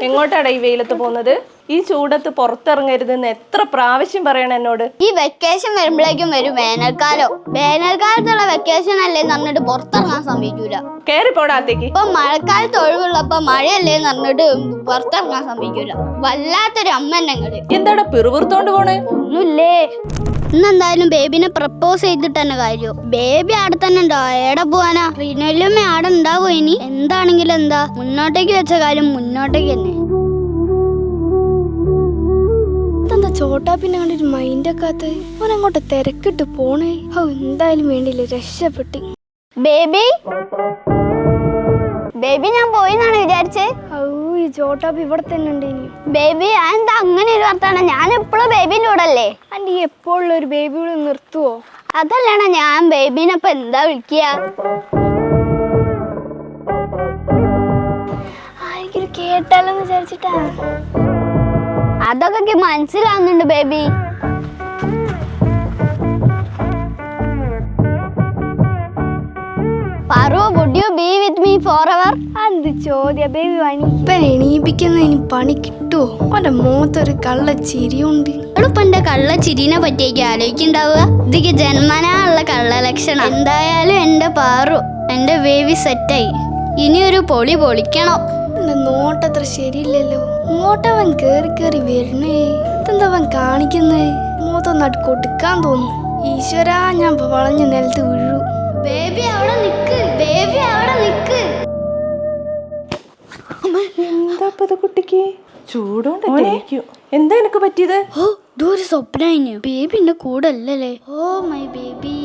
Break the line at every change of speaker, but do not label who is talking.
എങ്ങോട്ടാടാ ഈ വെയിലത്ത് പോകുന്നത് ഈ ചൂടത്ത് പുറത്തിറങ്ങരുതെന്ന് എത്ര പ്രാവശ്യം പറയണം എന്നോട്
ഈ വെക്കേഷൻ വരുമ്പോഴേക്കും വരും വേനൽക്കാലം വേനൽക്കാലത്തുള്ള വെക്കേഷൻ അല്ലേ പറഞ്ഞിട്ട് പുറത്തിറങ്ങാൻ സമ്മതിക്കൂല
കേറിപ്പോടാത്തേക്ക്
ഇപ്പൊ മഴക്കാലത്ത് ഒഴിവുള്ളപ്പോ മഴയല്ലേ പറഞ്ഞിട്ട് പുറത്തിറങ്ങാൻ സമ്മതിക്കൂല വല്ലാത്തൊരു അമ്മ എന്നെ
എന്താടാ പിറുപിറുത്തോണ്ട് പോണേ
ഒന്നുമില്ലേ ഇന്നെന്തായാലും ബേബിനെ പ്രപ്പോസ് ചെയ്തിട്ട് തന്നെ കാര്യം. ബേബി അവിടെ തന്നെ ഉണ്ടോ? എവിടെ പോവാനാ? റിനല്യമ്മ അവിടെ ഉണ്ടാവോ ഇനി? എന്താണെങ്കിലും എന്താ? മുന്നോട്ടേക്ക് വെച്ച കാര്യം മുന്നോട്ടേക്ക് തന്നെ.
എന്താ ചോട്ടാ പിന്നെ കണ്ടൊരു മൈൻഡൊക്കെ ആത്ത് ഓൻ അങ്ങോട്ട് തിരക്കിട്ട് പോണേ. ഓ എന്തായാലും വേണ്ടിയില്ല രക്ഷപ്പെട്ട്.
ബേബി? ബേബി ഞാൻ പോയി എന്നാണ് വിചാരിച്ചേ.
ഔ ഈ ചോട്ടാപ്പ് ഇവിടെ തന്നെ ഉണ്ട് ഇനി
ബേബി എന്താ അങ്ങനെ ഒരു വർത്താനം? ഞാൻ എപ്പോഴും ബേബിന്റെ കൂടെ അല്ലേ?
ആന്റി എപ്പോഴുള്ള ഒരു ബേബിയോട് നിർത്തുവോ?
അതല്ലേണ ഞാൻ ബേബിനെ ഇപ്പൊ എന്താ വിളിക്കുക?
ആരെങ്കിലും കേട്ടാലോന്ന് വിചാരിച്ചിട്ടാ.
അതൊക്കെ മനസ്സിലാവുന്നുണ്ട് baby Paru would you be with me
forever ചോദ്യ ബേബി പണി ഇപ്പൊ എണീപ്പിക്കുന്നതിന് പണി കിട്ടുവോ? ഓന്റെ മുഖത്തൊരു കള്ള ചിരിയുണ്ട്
എളുപ്പം എന്റെ കള്ള ചിരിനെ പറ്റിയേക്ക് ആലോചിക്കുണ്ടാവുക ഇതൊക്കെ ജന്മനാള്ള കള്ള ലക്ഷണം എന്തായാലും എന്റെ പാറു എന്റെ ബേബി സെറ്റായി ഇനി ഒരു പൊളി പൊളിക്കണം.
നോട്ടത്ര ശരിയില്ലല്ലോ. ഇങ്ങോട്ടവൻ കേറി കേറി വരണേ ഇതെന്തവൻ അവൻ കാണിക്കുന്നേ മുഖത്തൊന്നാട്ട് കൊടുക്കാൻ തോന്നുന്നു. ഈശ്വരാ ഞാൻ വളഞ്ഞ വളഞ്ഞ് നിലത്ത് വീഴു.
എന്താ ഇപ്പൊ കുട്ടിക്ക്? ചൂടോണ്ട് എന്താ എനിക്ക് പറ്റിയത്?
ഓ ദൂരെ സ്വപ്ന ബേബി എന്റെ കൂടെ അല്ലല്ലേ ഓ മൈ ബേബി.